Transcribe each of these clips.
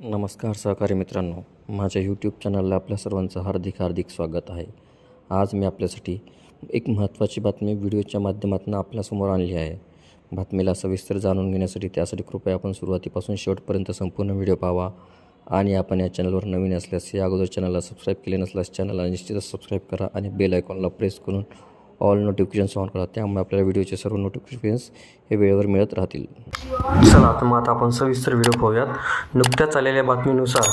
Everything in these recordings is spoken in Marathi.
नमस्कार सहकारी मित्रांनो माझ्या यूट्यूब चॅनलला आपल्या सर्वांचं हार्दिक हार्दिक स्वागत आहे. आज मी आपल्यासाठी एक महत्त्वाची बातमी व्हिडिओच्या माध्यमातून आपल्यासमोर आणली आहे. बातमीला सविस्तर जाणून घेण्यासाठी त्यासाठी कृपया आपण सुरुवातीपासून शेवटपर्यंत संपूर्ण व्हिडिओ पाहावा आणि आपण या चॅनलवर नवीन असल्यास या अगोदर चॅनलला सबस्क्राईब केले नसल्यास चॅनलला निश्चितच सबस्क्राईब करा आणि बेल आयकॉनला प्रेस करून ऑल नोटिफिकेशन्स ऑन करा. त्यामुळे आपल्याला व्हिडिओचे सर्व नोटिफिकेशन्स हे वेळेवर मिळत राहतील. चला तर मग आता आपण सविस्तर व्हिडिओ पाहूयात. नुकत्याच आलेल्या बातमीनुसार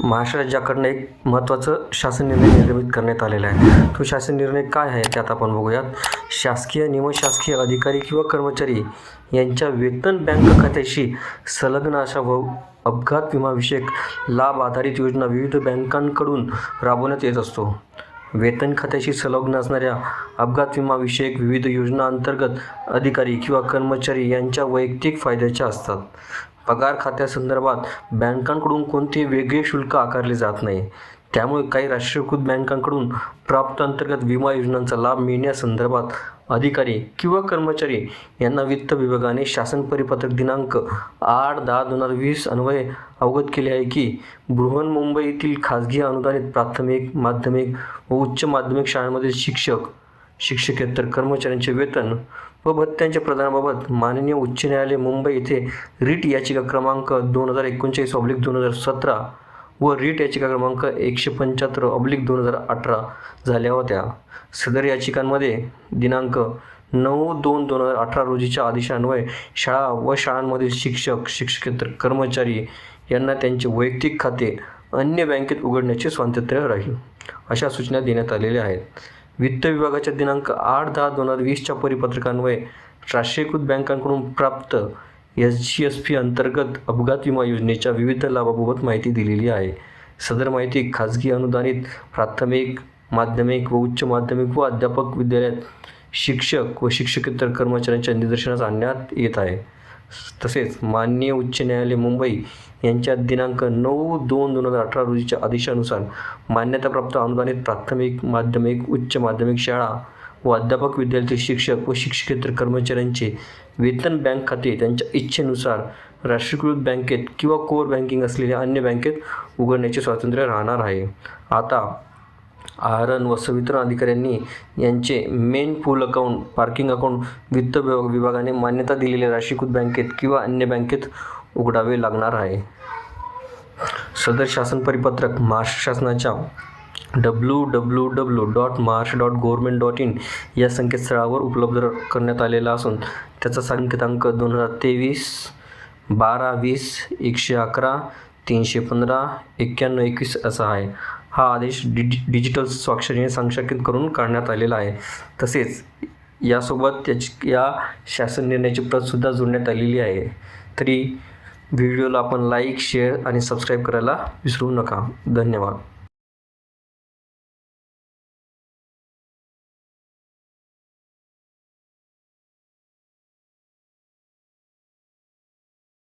महाराष्ट्र राज्याकडनं एक महत्त्वाचं शासन निर्णय निर्मित करण्यात आलेला आहे. तो शासन निर्णय काय आहे त्यात आपण बघूयात. शासकीय निमशासकीय अधिकारी किंवा कर्मचारी यांच्या वेतन बँक खात्याशी संलग्न अशा व अपघात विमाविषयक लाभ आधारित योजना विविध बँकांकडून राबवण्यात येत असतो. वेतन खात्याशी संलग्न असणाऱ्या अपघात विमाविषयक विविध योजनांतर्गत अधिकारी किंवा कर्मचारी यांच्या वैयक्तिक फायद्याच्या असतात. पगार खात्यासंदर्भात बँकांकडून कोणते वेगळे शुल्क आकारले जात नाही. त्यामुळे काही राष्ट्रीयकृत बँकांकडून प्राप्त अंतर्गत विमा योजनांचा लाभ मिळण्यासंदर्भात अधिकारी किंवा कर्मचारी यांना वित्त विभागाने शासन परिपत्रक दिनांक आठ दहा दोन हजार वीस अन्वये अवगत केले आहे की बृहन्मुंबईतील खाजगी अनुदानित प्राथमिक माध्यमिक व उच्च माध्यमिक शाळांमधील शिक्षक शिक्षकेतर कर्मचाऱ्यांचे वेतन व भत्त्यांच्या प्रदानाबाबत माननीय उच्च न्यायालय मुंबई येथे रिट याचिका क्रमांक दोन हजार एकोणचाळीस ऑब्लिक दोन हजार सतरा व रीट याचिका क्रमांक एकशे पंच्याहत्तर ऑब्लिक दोन हजार अठरा झाल्या होत्या. सदर याचिकांमध्ये दिनांक नऊ दोन दोन हजार अठरा रोजीच्या आदेशान्वये शाळा व शाळांमधील शिक्षक शिक्षकेतर कर्मचारी यांना त्यांचे वैयक्तिक खाते अन्य बँकेत उघडण्याचे स्वातंत्र्य राहील अशा सूचना देण्यात आलेल्या आहेत. वित्त विभागाच्या दिनांक आठ दहा दोन हजार वीसच्या परिपत्रकान्वये राष्ट्रीयकृत बँकांकडून प्राप्त एस जी एस पी अंतर्गत अपघात विमा योजनेच्या विविध लाभाबाबत माहिती दिलेली आहे. सदर माहिती खाजगी अनुदानित प्राथमिक माध्यमिक व उच्च माध्यमिक व अध्यापक विद्यालयात शिक्षक व शिक्षकेतर कर्मचाऱ्यांच्या निदर्शनास आणण्यात येत आहे. तसेच माननीय उच्च न्यायालय मुंबई यांच्या दिनांक नऊ दोन दोन हजार अठरा रोजीच्या आदेशानुसार मान्यताप्राप्त अनुदानित प्राथमिक माध्यमिक उच्च माध्यमिक शाळा व अध्यापक विद्यार्थी शिक्षक व शिक्षकेतर कर्मचाऱ्यांचे वेतन बँक खाते त्यांच्या इच्छेनुसार राष्ट्रीयकृत बँकेत किंवा कोर बँकिंग असलेल्या अन्य बँकेत उघडण्याचे स्वातंत्र्य राहणार आहे. आता आहरण व संवितरण अधिकाऱ्यांनी यांचे main pool account parking account वित्त विभाग विभागाने मान्यता दिलेल्या राष्ट्रीयकृत बँकेत किंवा अन्य बँकेत उघडावे लागणार आहे. सदर शासन परिपत्रक महाराष्ट्र शासनाच्या W W W dot Maharashtra dot government dot in या संकेतस्थळावर उपलब्ध करण्यात आलेला असून त्याचा संकेतांक दोन हजार तेवीस बारा वीस एकशे अकरा तीनशे पंधरा एक्क्याण्णव एकवीस असा आहे. हा आदेश डिजि डिजिटल स्वाक्षरीने संक्षेपित करून काढण्यात आलेला आहे. तसेच यासोबत त्याची या शासन निर्णयाची प्रतसुद्धा जोडण्यात आलेली आहे. तरी व्हिडिओला आपण लाईक शेअर आणि सबस्क्राईब करायला विसरू नका. धन्यवाद.